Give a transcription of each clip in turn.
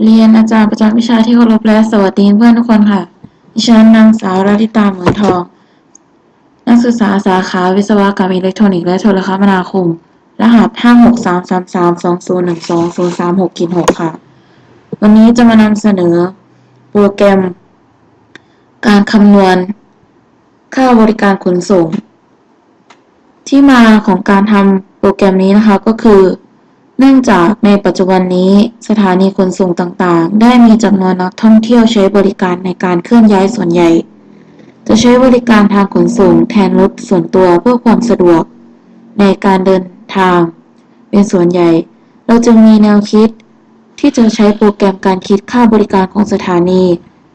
เรียนอาจารย์ประจำวิชาที่เคารพและสวัสดีเพื่อนทุกคนค่ะ ดิฉันนางสาวราธิตาเหมือนทอง นักศึกษาสาขาวิศวกรรมอิเล็กทรอนิกส์และโทรคมนาคม รหัส56333203036-6ค่ะ วันนี้จะมานำเสนอ โปรแกรม การคำนวณ ค่าบริการขนส่ง ที่มาของการทำโปรแกรมนี้นะคะก็คือ เนื่องจากในปัจจุบันนี้ สถานีขนส่งต่างๆ ได้มีจำนวนนักท่องเที่ยวใช้บริการในการเคลื่อนย้ายส่วนใหญ่ จะใช้บริการทางขนส่งแทนรถส่วนตัวเพื่อความสะดวก ในการเดินทาง เป็นส่วนใหญ่ เราจึงมีแนวคิด ที่จะใช้โปรแกรมการคิดค่าบริการของสถานี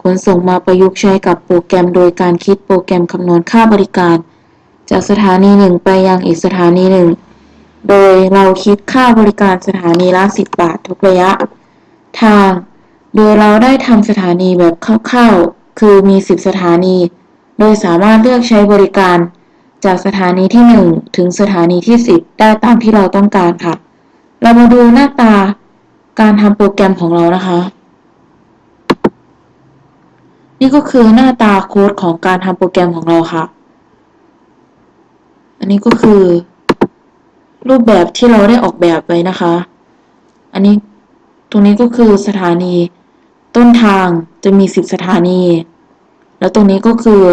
ขนส่งมาประยุกต์ใช้กับโปรแกรมโดยการคิดโปรแกรมคำนวณค่าบริการ จากสถานีหนึ่งไปยังอีกสถานีหนึ่ง โดยเราคิดค่าบริการสถานีละ 10 บาททุกระยะ ทาง โดยเราได้ทำสถานีแบบคร่าวๆ คือมี 10 สถานี โดยสามารถเลือกใช้บริการ จากสถานีที่ 1 ถึงสถานีที่ 10 ได้ตามที่เราต้องการค่ะ เรามาดูหน้าตาการทำโปรแกรมของเรานะคะ นี่ก็คือหน้าตาโค้ดของการทำโปรแกรมของเราค่ะ อันนี้ก็คือ รูปแบบที่เราได้ออกแบบไว้นะคะ อันนี้ตรงนี้ก็คือสถานี ต้นทางจะมี 10 สถานี แล้วตรงนี้ก็คือ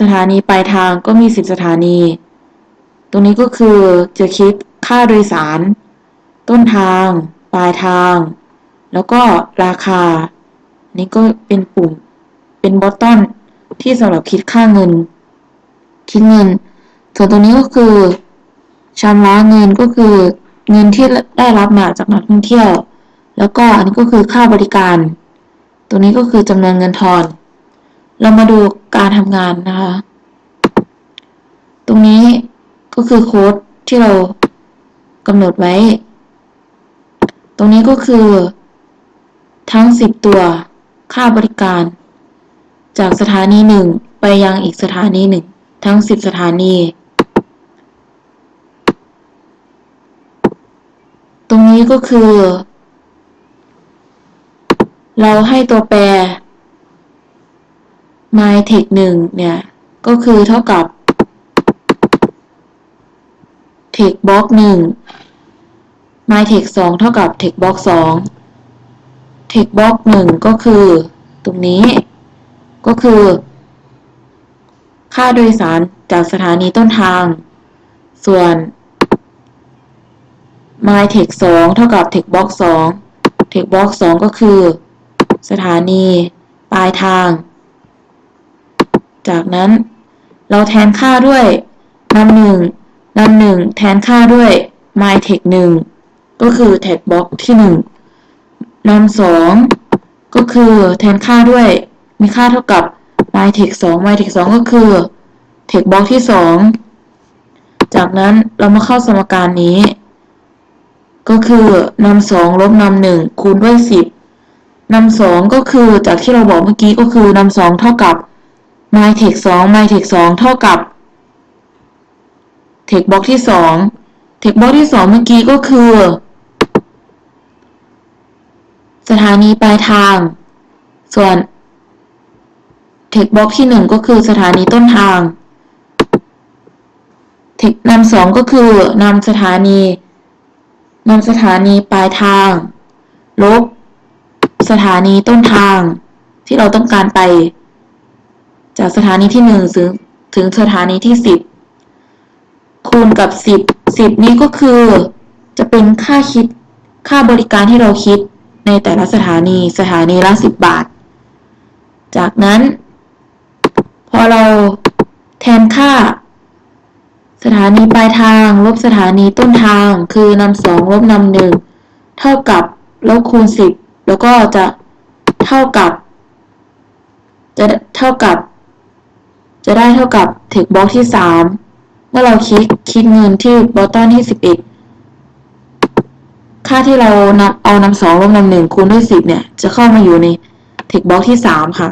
สถานีปลายทางก็มี 10 สถานี ตรงนี้ก็คือจะคิดค่าโดยสาร ต้นทาง ปลายทาง แล้วก็ราคา นี่ก็เป็นปุ่มเป็นบอตตอนที่สำหรับคิดค่าเงิน คิดเงิน ส่วนตรงนี้ก็คือ ชำระเงินก็คือเงินที่ได้รับมาจากนักท่องเที่ยว แล้วก็อันนี้ก็คือค่าบริการตรงนี้ก็คือจำนวนเงินทอน เรามาดูการทำงานนะคะ ตรงนี้ก็คือโค้ดที่เรากำหนดไว้ ตรงนี้ก็คือทั้ง 10 ตัวค่าบริการ จากสถานีหนึ่งไปยังอีกสถานีหนึ่งทั้ง 10 สถานี ตรง นี้ก็คือ เราให้ตัวแปร myTex 1เนี่ย ก็คือเท่ากับ textbox 1 myTex 2เท่ากับ textbox 2 textbox 1 ก็คือ ตรงนี้ ก็คือ ค่าโดยสารจากสถานีต้นทาง ส่วน myTex 2เท่ากับ textbox 2 textbox 2 ก็คือ สถานี ปลายทาง จากนั้นเราแทนค่าด้วยนำหนึ่งนำหนึ่งแทนค่าด้วย myTex 1ก็คือ textbox ที่หนึ่งนำสองก็คือแทนค่าด้วย มีค่าเท่ากับ myTex 2 myTex 2ก็คือ textbox ที่สองจากนั้นเรามาเข้าสมการนี้ ก็คือนำสองลบนำหนึ่งคูณด้วยสิบนำสองก็คือจากที่เราบอกเมื่อกี้ก็คือนำสองเท่ากับ myTex 2 myTex 2เท่ากับ textbox ที่สอง textbox ที่สองเมื่อกี้ก็คือ สถานีปลายทาง ส่วน textbox ที่หนึ่งก็คือสถานีต้นทาง tex นำสองก็คือนำสถานี นำสถานีปลายทาง ลบ สถานีต้นทาง ที่เราต้องการไป จากสถานีที่หนึ่งถึงถึงสถานีที่สิบคูณกับสิบสิบนี้ก็คือ จะเป็นค่าคิดค่าบริการที่เราคิดในแต่ละสถานีสถานีละสิบบาท จากนั้น พอเราแทนค่า สถานีปลายทาง ลบสถานีต้นทาง คือนำสองลบนำหนึ่งเท่ากับลบคูณสิบแล้วก็จะเท่ากับ จะเท่ากับ จะได้เท่ากับ text box ที่สามเมื่อเราคลิกคิดเงินที่บอตตอนที่สิบเอ็ดค่าที่เรานำเอานำสองลบนำหนึ่งคูณด้วยสิบเนี่ย จะเข้ามาอยู่ใน text box ที่สามค่ะ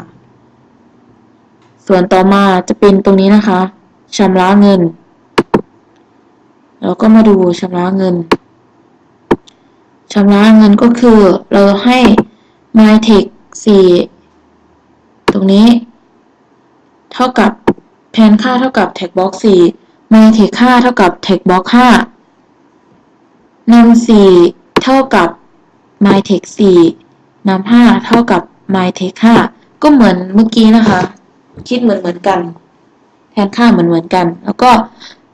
ส่วนต่อมาจะเป็นตรงนี้นะคะชำระเงิน เราก็มาดูชำระเงินชำระเงินก็คือเราให้ myTech 4 ตรงนี้ เท่ากับแทนค่าเท่ากับ textbox 4 myTech 5เท่ากับ textbox 5นำ4เท่ากับ myTech 4นำ5เท่ากับ myTech 5ก็เหมือนเมื่อกี้นะคะ คิดเหมือนเหมือนกัน แทนค่าเหมือนเหมือนกัน แล้วก็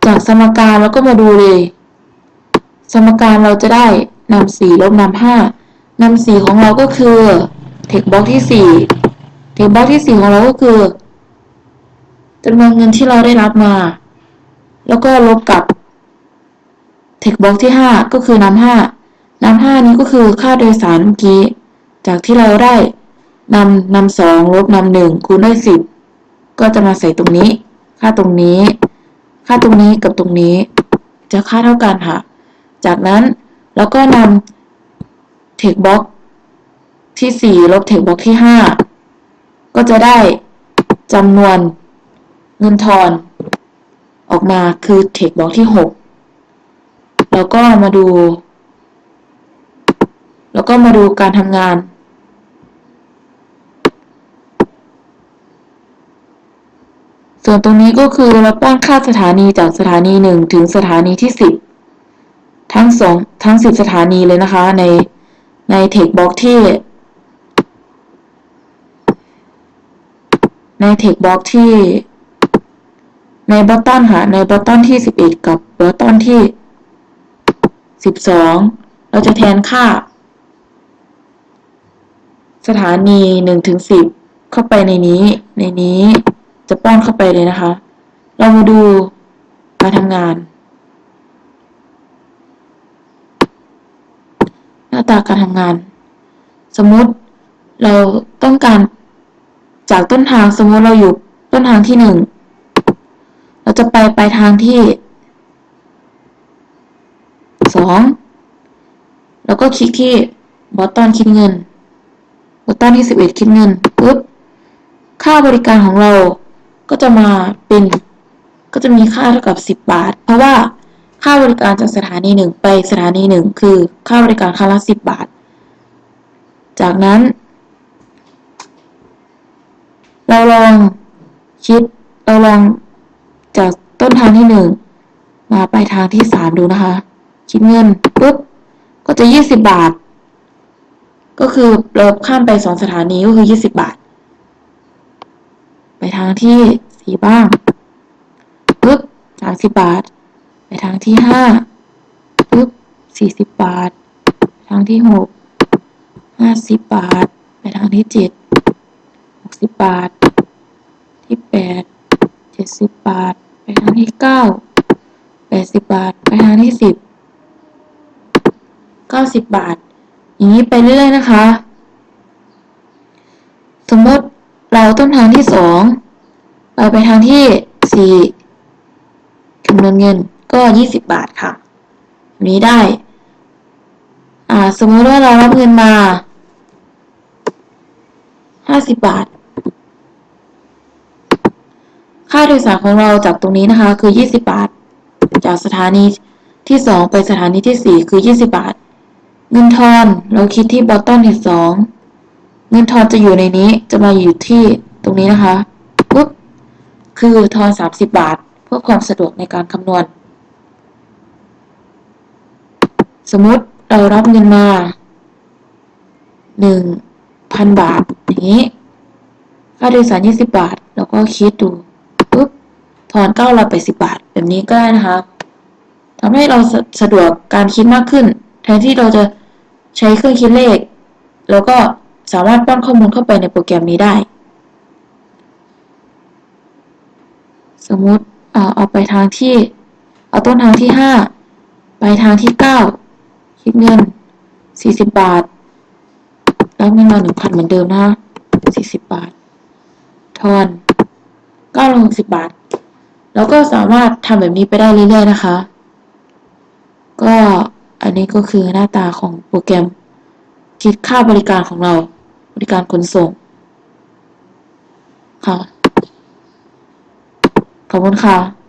จากสมการเราก็มาดูเลย สมการเราจะได้นำสี่ลบนำห้านำสี่ของเราก็คือเทคบล็อกที่สี่เทคบล็อกที่สี่ของเราก็คือจำนวนเงินที่เราได้รับมา แล้วก็ลบกับเทคบล็อกที่ห้าก็คือนำห้านำห้านี้ก็คือค่าโดยสารเมื่อกี้ จากที่เราได้นำนำสองลบนำหนึ่งคูณด้วยสิบก็จะมาใส่ตรงนี้ ค่าตรงนี้ ค่าตรงนี้กับตรงนี้ จะค่าเท่ากันค่ะ จากนั้นเราก็นำเทคบล็อกที่ 4 ลบเทคบล็อกที่ 5 ก็จะได้จำนวนเงินทอนออกมาคือเทคบล็อกที่ 6 แล้วก็มาดู แล้วก็มาดูการทำงาน ส่วนตรงนี้ก็คือเราป้อนค่าสถานีจากสถานี1ถึงสถานีที่10ทั้งสองทั้ง10สถานีเลยนะคะ ในในเทคบล็อกที่ ในเทคบล็อกที่ ในบัตตันค่ะในบัตตันที่11กับบัตตันที่12เราจะแทนค่า สถานี1ถึง10เข้าไปในนี้ในนี้ จะป้อนเข้าไปเลยนะคะ เรามาดูการทำงาน หน้าตาการทำงาน สมมติเราต้องการจากต้นทางสมมติเราอยู่ต้นทางที่หนึ่งเราจะไปปลายทางที่สองแล้วก็คลิกที่บอตตอนคิดเงินบอตตอนที่สิบเอ็ดคิดเงินปุ๊บค่าบริการของเรา ก็จะมาเป็นก็จะมีค่าเท่ากับสิบบาท เพราะว่าค่าบริการจากสถานีหนึ่งไปสถานีหนึ่งคือค่าบริการครั้งละสิบบาท จากนั้น เราลองคิดเราลองจากต้นทางที่หนึ่งมาปลายทางที่สามดูนะคะ คิดเงินปุ๊บก็จะยี่สิบบาท ก็คือเราข้ามไปสองสถานีก็คือยี่สิบบาท ทางที่สี่บ้างปุ๊บสามสิบบาท ไปทางที่ห้าปุ๊บสี่สิบบาท ไปทางที่หกห้าสิบบาท ไปทางที่เจ็ดหกสิบบาท ที่แปดเจ็ดสิบบาท ไปทางที่เก้าแปดสิบบาท ไปทางที่สิบเก้าสิบบาท อย่างนี้ไปเรื่อยๆนะคะ สมมติ เราต้นทางที่สองไปไปทางที่สี่คำนวณเงินก็ยี่สิบบาทค่ะนี้ได้ อ่า สมมติว่าเรารับเงินมาห้าสิบบาท ค่าโดยสารของเราจากตรงนี้นะคะ คือยี่สิบบาท จากสถานีที่สองไปสถานีที่สี่คือยี่สิบบาท เงินทอนเราคิดที่บอตตอนที่สอง เงินทอนจะอยู่ในนี้จะมาอยู่ที่ตรงนี้นะคะปุ๊บคือทอนสามสิบบาท เพื่อความสะดวกในการคำนวณ สมมติเรารับเงินมาหนึ่งพันบาท อย่างนี้ ค่าโดยสารยี่สิบบาท แล้วก็คิดดูปุ๊บทอนเก้าร้อยแปดสิบาท แบบนี้ก็ได้นะคะทำให้เราสสะดวกการคิดมากขึ้น แทนที่เราจะใช้เครื่องคิดเลข แล้วก็ สามารถป้อนข้อมูลเข้าไปในโปรแกรมนี้ได้ สมมติเอาไปทางที่ เอาต้นทางที่ห้าไปทางที่เก้าคิดเงินสี่สิบบาท แล้วเงินมาหนึ่งพันเหมือนเดิมนะคะสี่สิบบาท ทอนเก้าร้อยหกสิบบาท แล้วก็สามารถทำแบบนี้ไปได้เรื่อยๆนะคะ ก็อันนี้ก็คือหน้าตาของโปรแกรม คิดค่าบริการของเรา บริการขนส่ง ค่ะ ขอบคุณค่ะ